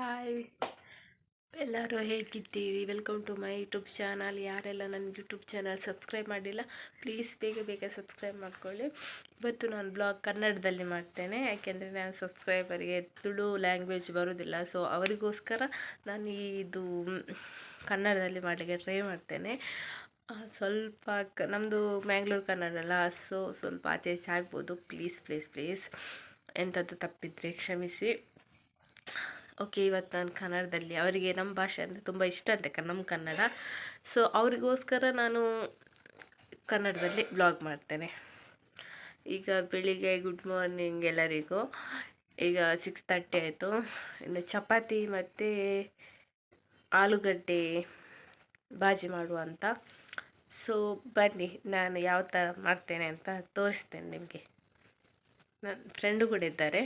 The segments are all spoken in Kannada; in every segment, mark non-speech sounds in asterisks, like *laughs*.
ಹಾಯ್. ಎಲ್ಲರೂ ಹೇಗಿದ್ದೀರಿ? Welcome to my YouTube channel ಯಾರೆಲ್ಲ ನನ್ನ ಯೂಟ್ಯೂಬ್ ಚಾನಲ್ ಸಬ್ಸ್ಕ್ರೈಬ್ ಮಾಡಿಲ್ಲ ಪ್ಲೀಸ್ ಬೇಗ ಬೇಗ ಸಬ್ಸ್ಕ್ರೈಬ್ ಮಾಡ್ಕೊಳ್ಳಿ. ಇವತ್ತು ನಾನು ಬ್ಲಾಗ್ ಕನ್ನಡದಲ್ಲಿ ಮಾಡ್ತೇನೆ. ಯಾಕೆಂದರೆ ನಾನು ಸಬ್ಸ್ಕ್ರೈಬರಿಗೆ ತುಳು ಲ್ಯಾಂಗ್ವೇಜ್ ಬರೋದಿಲ್ಲ. ಸೊ ಅವರಿಗೋಸ್ಕರ ನಾನು ಇದು ಕನ್ನಡದಲ್ಲಿ ಮಾಡಲಿಕ್ಕೆ ಟ್ರೈ ಮಾಡ್ತೇನೆ. ಸ್ವಲ್ಪ ಕ ನಮ್ಮದು ಮ್ಯಾಂಗ್ಳೂರು ಕನ್ನಡ ಅಲ್ಲ. ಸೊ ಸ್ವಲ್ಪ ಆಚೆ ಆಗ್ಬೋದು. ಪ್ಲೀಸ್ ಪ್ಲೀಸ್ ಪ್ಲೀಸ್ ಎಂಥದ್ದು ತಪ್ಪಿದ್ರೆ ಕ್ಷಮಿಸಿ. ಓಕೆ, ಇವತ್ತು ನಾನು ಕನ್ನಡದಲ್ಲಿ ಅವರಿಗೆ ನಮ್ಮ ಭಾಷೆ ಅಂದರೆ ತುಂಬ ಇಷ್ಟ ಅಂತೆ ನಮ್ಮ ಕನ್ನಡ. ಸೊ ಅವರಿಗೋಸ್ಕರ ನಾನು ಕನ್ನಡದಲ್ಲಿ ಬ್ಲಾಗ್ ಮಾಡ್ತೇನೆ. ಈಗ ಬೆಳಿಗ್ಗೆ ಗುಡ್ ಮಾರ್ನಿಂಗ್ ಎಲ್ಲರಿಗೂ. ಈಗ ಸಿಕ್ಸ್ ತರ್ಟಿ ಆಯಿತು. ಇನ್ನು ಚಪಾತಿ ಮತ್ತು ಆಲೂಗಡ್ಡೆ ಬಾಜಿ ಮಾಡುವ ಅಂತ. ಸೊ ಬನ್ನಿ, ನಾನು ಯಾವ ಥರ ಮಾಡ್ತೇನೆ ಅಂತ ತೋರಿಸ್ತೇನೆ ನಿಮಗೆ. ನನ್ನ ಫ್ರೆಂಡು ಕೂಡ ಇದ್ದಾರೆ.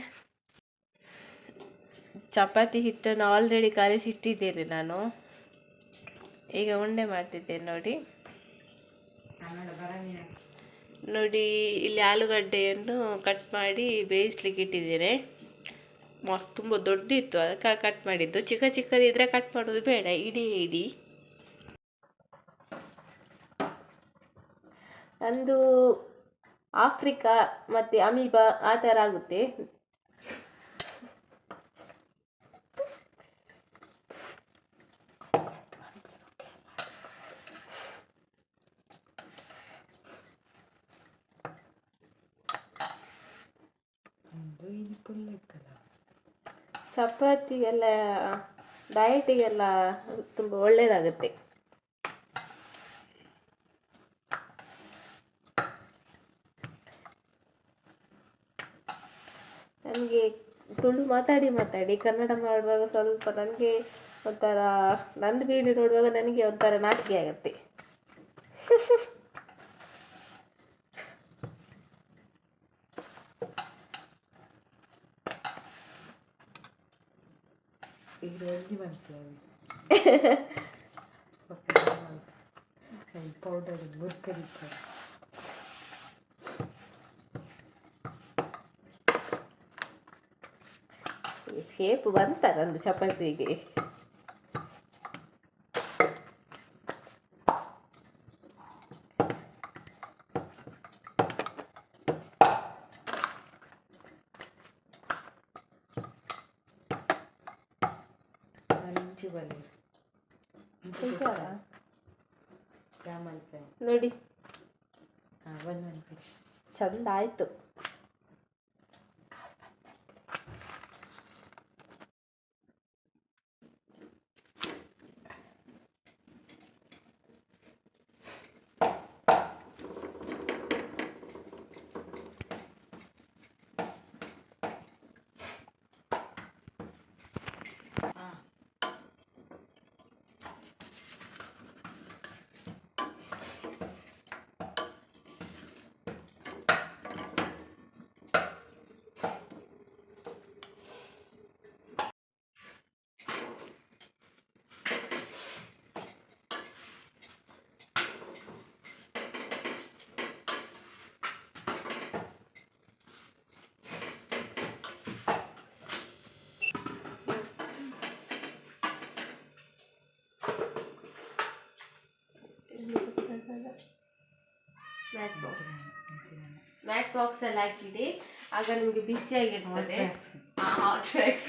ಚಪಾತಿ ಹಿಟ್ಟನ್ನು ಆಲ್ರೆಡಿ ಕಲಿಸಿಟ್ಟಿದ್ದೇನೆ ನಾನು. ಈಗ ಉಂಡೆ ಮಾಡ್ತಿದ್ದೇನೆ ನೋಡಿ. ನೋಡಿ, ಇಲ್ಲಿ ಆಲೂಗಡ್ಡೆಯನ್ನು ಕಟ್ ಮಾಡಿ ಬೇಯಿಸ್ಲಿಕ್ಕೆ ಇಟ್ಟಿದ್ದೇನೆ. ತುಂಬ ದೊಡ್ಡಿತ್ತು ಅದಕ್ಕೆ ಕಟ್ ಮಾಡಿದ್ದು. ಚಿಕ್ಕ ಚಿಕ್ಕದಿದ್ರೆ ಕಟ್ ಮಾಡೋದು ಬೇಡ, ಇಡೀ ಇಡೀ. ನಂದು ಆಫ್ರಿಕಾ ಮತ್ತು ಅಮೀಬಾ ಆ ಥರ ಆಗುತ್ತೆ. ಚಪಾತಿಗೆಲ್ಲ ಡಯಟಿಗೆಲ್ಲ ತುಂಬ ಒಳ್ಳೆಯದಾಗುತ್ತೆ ನನಗೆ ತುಳು ಮಾತಾಡಿ ಮಾತಾಡಿ, ಕನ್ನಡ ಮಾಡುವಾಗ ಸ್ವಲ್ಪ ನನಗೆ ಒಂಥರ, ನಂದು ವೀಡಿಯೋ ನೋಡುವಾಗ ನನಗೆ ಒಂಥರ ನಾಚಿಕೆ ಆಗುತ್ತೆ. *laughs* ಪೌಡರ್ ಮುರ್ಕರಿತಾರೆ ಶೇಪ್ ಬಂತ ನಂದು ಚಪಾತಿಗೆ ಇಂಚು ಬಲಿ ತಿಂತಾರಾ? ರಾಮಲ್ಪೆ ನೋಡಿ. ಹಾಂ ಬಂದು ಚಂದ ಆಯ್ತು. ಮ್ಯಾಟ್ ಬಾಕ್ಸ್ ಮ್ಯಾಟ್ ಬಾಕ್ಸ್ ಅಲ್ಲಿ ಹಾಕಿಡಿ. ಆಗ ನಿಮಗೆ ಬಿಸಿಯಾಗಿರ್ತದೆ ಹಾಟ್ ಬ್ಯಾಗ್ಸ್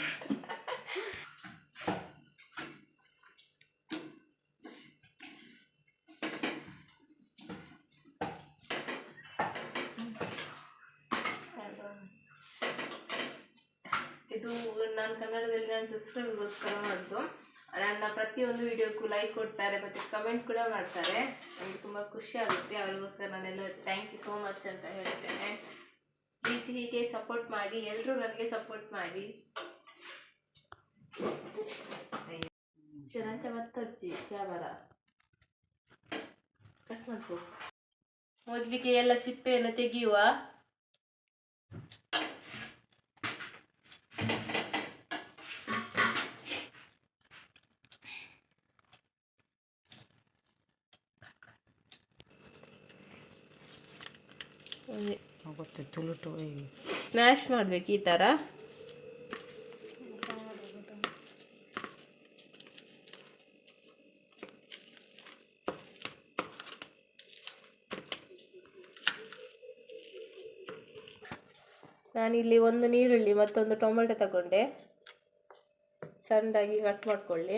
ಇದು ನಾನು ಕನ್ನಡದಲ್ಲಿ ನಾನು ಸಬ್ಸ್ಕ್ರೈಬ್ಗೋಸ್ಕರ ಮಾಡಿದ್ದು ನನ್ನ ಪ್ರತಿಯೊಂದು ವಿಡಿಯೋಕ್ಕೂ ಲೈಕ್ ಕೊಡ್ತಾರೆ ಮತ್ತು ಕಮೆಂಟ್ ಕೂಡ ಮಾಡ್ತಾರೆ. ನನಗೆ ತುಂಬ ಖುಷಿ ಆಗುತ್ತೆ. ಅವ್ರಿಗೋಸ್ಕರ ನಾನೆಲ್ಲ ಥ್ಯಾಂಕ್ ಯು ಸೋ ಮಚ್ ಅಂತ ಹೇಳ್ತೇನೆ. ಪ್ಲೀಸ್ ಹೀಗೆ ಸಪೋರ್ಟ್ ಮಾಡಿ ಎಲ್ಲರೂ ನನಗೆ ಸಪೋರ್ಟ್ ಮಾಡಿ. ಚೆನ್ನಾಗಿ ಮತ್ತರ್ಜಿ ಕ್ಯಾಮರಾ ಕಟ್ ಮಾಡ್ಕೋ. ಮೊದಲಿಗೆ ಎಲ್ಲ ಸಿಪ್ಪೆಯನ್ನು ತೆಗೆಯುವ. ಸ್ಮ್ಯಾಶ್ ಸ್ನ್ಯಾಕ್ಸ್ ಮಾಡಬೇಕು ಈ ಥರ ಇಲ್ಲಿ ಒಂದು ನೀರುಳ್ಳಿ ಮತ್ತೊಂದು ಟೊಮೆಟೊ ತಗೊಂಡೆ. ಸಣ್ಣದಾಗಿ ಕಟ್ ಮಾಡಿಕೊಳ್ಳಿ.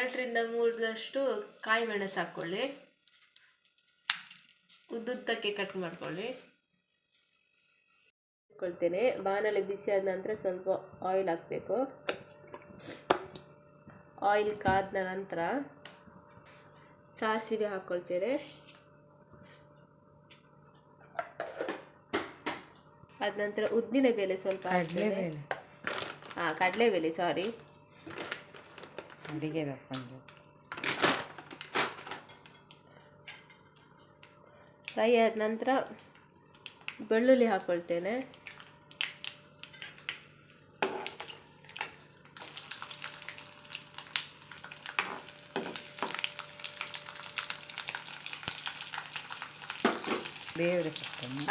ಎರಡರಿಂದ ಮೂರರಷ್ಟು ಕಾಯಿ ಮೆಣಸು ಹಾಕ್ಕೊಳ್ಳಿ. ಉದ್ದುದ್ದಕ್ಕೆ ಕಟ್ ಮಾಡ್ಕೊಳ್ಳಿ. ಹಾಕ್ಕೊಳ್ತೇನೆ ಬಾಣಲೆ ಬಿಸಿ ಆದ ನಂತರ ಸ್ವಲ್ಪ ಆಯಿಲ್ ಹಾಕಬೇಕು. ಆಯಿಲ್ ಕಾದ ನಂತರ ಸಾಸಿವೆ ಹಾಕ್ಕೊಳ್ತೇನೆ. ಅದ ನಂತರ ಉದ್ದಿನ ಬೇಳೆ ಸ್ವಲ್ಪ ಹಾಕ್ತೇನೆ. ಹಾಂ ಹಾಂ ಕಡಲೆಬೇಳೆ ಸಾರಿ ಅಡಿಗೆ ಬೇಕೊಂಡು ಫ್ರೈ ಆದ ನಂತರ ಬೆಳ್ಳುಳ್ಳಿ ಹಾಕ್ಕೊಳ್ತೇನೆ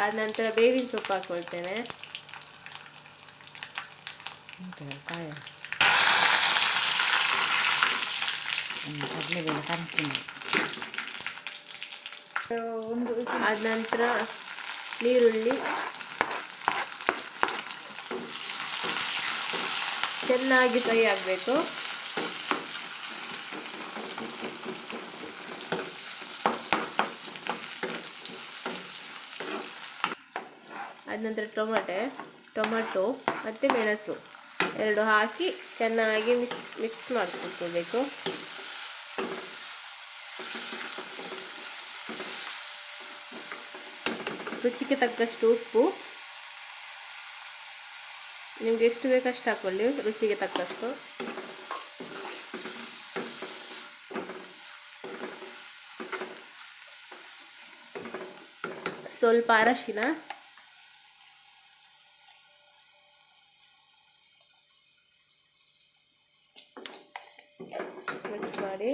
ಆದ ನಂತರ ಬೇವಿನ ಸೊಪ್ಪು ಹಾಕ್ಕೊಳ್ತೇನೆ ಕಾಯ ಕಡಲೆಬೇಳೆ ಒಂದು ಆದ ನಂತರ ನೀರುಳ್ಳಿ. ಚೆನ್ನಾಗಿ ಫ್ರೈ ಆಗಬೇಕು. ಆದ ನಂತರ ಟೊಮಟೆ, ಟೊಮಟೊ ಮತ್ತು ಮೆಣಸು. ಎರಡು ಹಾಕಿ ಚೆನ್ನಾಗಿ ಮಿಕ್ಸ್ ಮಿಕ್ಸ್ ಮಾಡ್ಕೊಳ್ಬೇಕು ರುಚಿಗೆ ತಕ್ಕಷ್ಟು ಉಪ್ಪು. ನಿಮ್ಗೆ ಎಷ್ಟು ಬೇಕಷ್ಟು ಹಾಕೊಳ್ಳಿ ರುಚಿಗೆ ತಕ್ಕಷ್ಟು. ಸ್ವಲ್ಪ ಅರಶಿನ. ಮಿಕ್ಸ್ ಮಾಡಿ.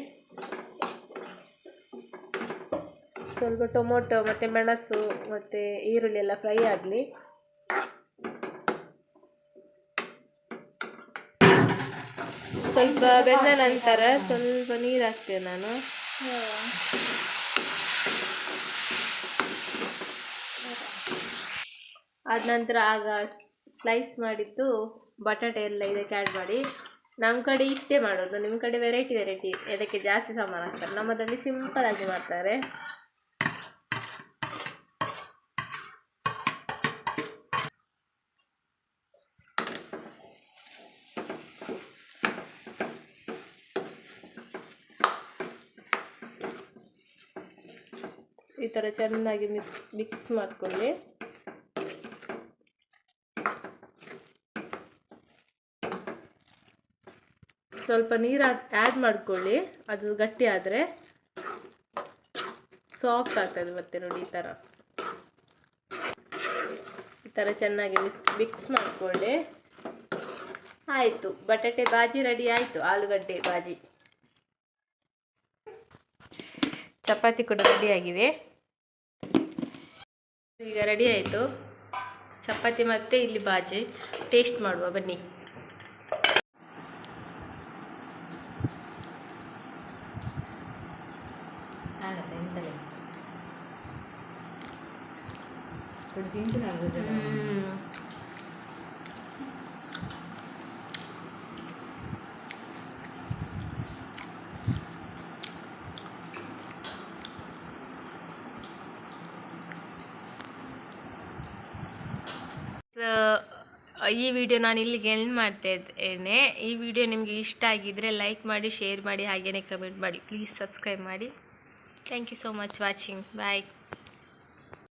ಸ್ವಲ್ಪ ಟೊಮೊಟೊ, ಮತ್ತು ಮೆಣಸು, ಮತ್ತು ಈರುಳ್ಳಿ ಎಲ್ಲ ಫ್ರೈ ಆಗಲಿ. ಸ್ವಲ್ಪ ಬೆಂದ ನಂತರ ಸ್ವಲ್ಪ ನೀರು ಹಾಕ್ತೇನೆ ನಾನು. ಆದ ನಂತರ ಆಗ ಸ್ಲೈಸ್ ಮಾಡಿದ್ದು ಬಟಾಟೆ ಎಲ್ಲ ಇದಕ್ಕೆ ಆ್ಯಡ್ ಮಾಡಿ. ನಮ್ಮ ಕಡೆ ಇಷ್ಟೇ ಮಾಡೋದು. ನಿಮ್ಮ ಕಡೆ ವೆರೈಟಿ ವೆರೈಟಿ ಇದಕ್ಕೆ ಜಾಸ್ತಿ ಸಾಮಾನು ಹಾಕ್ತಾರೆ. ನಮ್ಮದಲ್ಲಿ ಸಿಂಪಲ್ ಆಗಿ ಮಾಡ್ತಾರೆ. ಈ ಥರ ಚೆನ್ನಾಗಿ ಮಿಕ್ಸ್ ಮಿಕ್ಸ್ ಮಾಡ್ಕೊಳ್ಳಿ ಸ್ವಲ್ಪ ನೀರು ಆ್ಯಡ್ ಮಾಡ್ಕೊಳ್ಳಿ. ಅದು ಗಟ್ಟಿ ಆದರೆ ಸಾಫ್ಟ್ ಆಗ್ತದೆ ಮತ್ತೆ ನೋಡಿ ಈ ಥರ ಈ ಥರ ಚೆನ್ನಾಗಿ ಮಿಕ್ಸ್ ಮಿಕ್ಸ್ ಮಾಡ್ಕೊಳ್ಳಿ. ಆಯಿತು, ಬಟಾಟೆ ಬಾಜಿ ರೆಡಿ ಆಯಿತು, ಆಲೂಗಡ್ಡೆ ಬಾಜಿ. ಚಪಾತಿ ಕೂಡ ರೆಡಿಯಾಗಿದೆ ಈಗ ರೆಡಿ ಆಯಿತು. ಚಪಾತಿ ಮತ್ತು ಇಲ್ಲಿ ಬಾಜಿ. ಟೇಸ್ಟ್ ಮಾಡುವ ಬನ್ನಿ. ಆಗತ್ತೆ ಈ ವಿಡಿಯೋ ನಾನು ಇಲ್ಲಿಗೆ ಎಂಡ್ ಮಾಡ್ತಾ ಇದ್ದೇನೆ. ಈ ವಿಡಿಯೋ ನಿಮಗೆ ಇಷ್ಟ ಆಗಿದ್ದರೆ ಲೈಕ್ ಮಾಡಿ ಶೇರ್ ಮಾಡಿ ಹಾಗೆಯೇ ಕಮೆಂಟ್ ಮಾಡಿ. ಪ್ಲೀಸ್ ಸಬ್ಸ್ಕ್ರೈಬ್ ಮಾಡಿ. Thank you so much watching bye